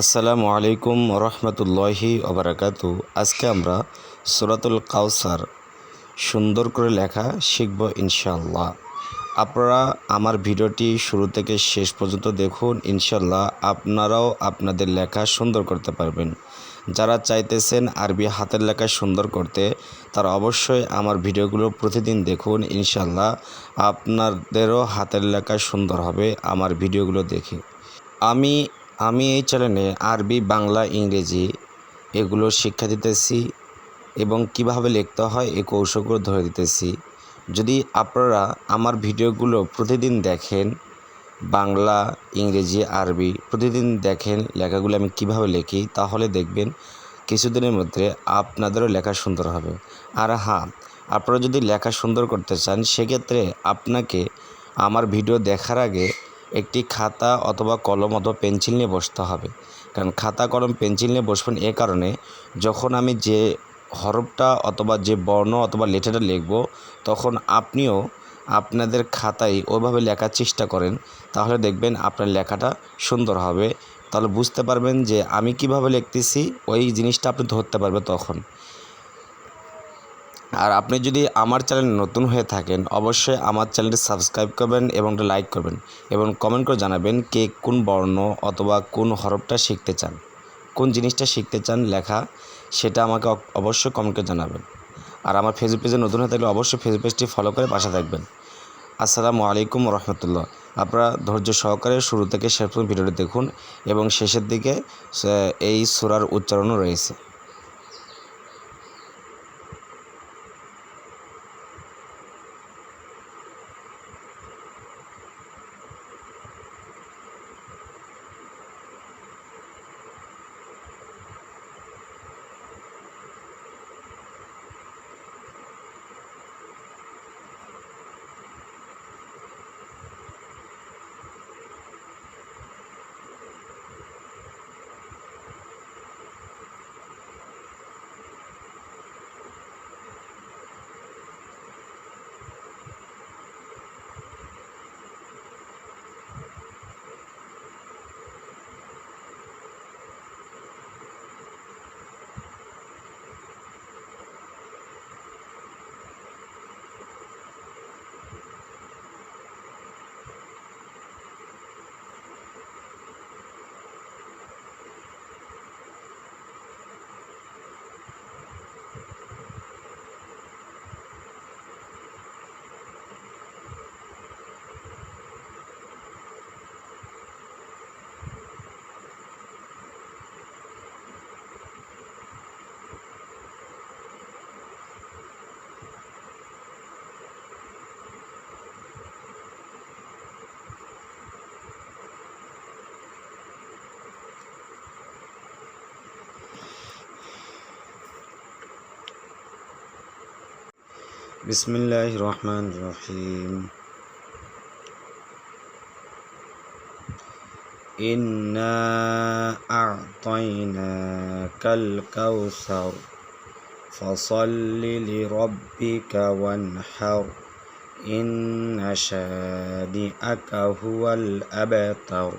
আসসালামু আলাইকুম রহমতুল্লাহি ওবরাকাতু। আজকে আমরা সুরাতুল কাউসার সুন্দর করে লেখা শিখব ইনশাল্লাহ আপনারা আমার ভিডিওটি শুরু থেকে শেষ পর্যন্ত দেখুন ইনশাল্লাহ আপনারাও আপনাদের লেখা সুন্দর করতে পারবেন। যারা চাইতেছেন আরবি হাতের লেখা সুন্দর করতে, তারা অবশ্যই আমার ভিডিওগুলো প্রতিদিন দেখুন ইনশাল্লাহ আপনাদেরও হাতের লেখা সুন্দর হবে আমার ভিডিওগুলো দেখে। আমি আমি এই চ্যানেলে আরবি, বাংলা, ইংরেজি এগুলো শিক্ষা দিতেছি এবং কীভাবে লিখতে হয় এই কৌশলগুলো ধরে দিতেছি। যদি আপনারা আমার ভিডিওগুলো প্রতিদিন দেখেন, বাংলা, ইংরেজি, আরবি প্রতিদিন দেখেন লেখাগুলো আমি কীভাবে লিখি, তাহলে দেখবেন কিছুদিনের মধ্যে আপনাদেরও লেখা সুন্দর হবে। আর হ্যাঁ আপনারা যদি লেখা সুন্দর করতে চান, সেক্ষেত্রে আপনাকে আমার ভিডিও দেখার আগে একটি খাতা অথবা কলম অথবা পেন্সিল নিয়ে বসতে হবে। কারণ খাতা, কলম, পেন্সিল নিয়ে বসবেন এ কারণে যখন আমি যে হরফটা অথবা যে বর্ণ অথবা লেটারটা লিখব, তখন আপনিও আপনাদের খাতায় ওইভাবে লেখার চেষ্টা করেন। তাহলে দেখবেন আপনার লেখাটা সুন্দর হবে। তাহলে বুঝতে পারবেন যে আমি কীভাবে লিখতেছি, ওই জিনিসটা আপনি ধরতে পারবে তখন। আর আপনি যদি আমার চ্যানেল নতুন হয়ে থাকেন, অবশ্যই আমার চ্যানেলটি সাবস্ক্রাইব করবেন এবং লাইক করবেন এবং কমেন্ট করে জানাবেন কে কোন বর্ণ অথবা কোন হরফটা শিখতে চান। কোন জিনিসটা শিখতে চান লেখা, সেটা আমাকে অবশ্যই কমেন্ট করে জানাবেন। আর আমার ফেসবুক পেজে নতুন হয়ে থাকলে অবশ্যই ফেসবুক পেজটি ফলো করে পাশে থাকবেন। আসসালামু আলাইকুম রহমতুল্লাহ। আপনারা ধৈর্য সহকারে শুরু থেকে শেষ পর্যন্ত ভিডিওটি দেখুন এবং শেষের দিকে এই সুরার উচ্চারণও রয়েছে। بسم الله الرحمن الرحيم. إنا أعطيناك الكوثر. فصل لربك وانحر. إن شانئك هو الأبتر.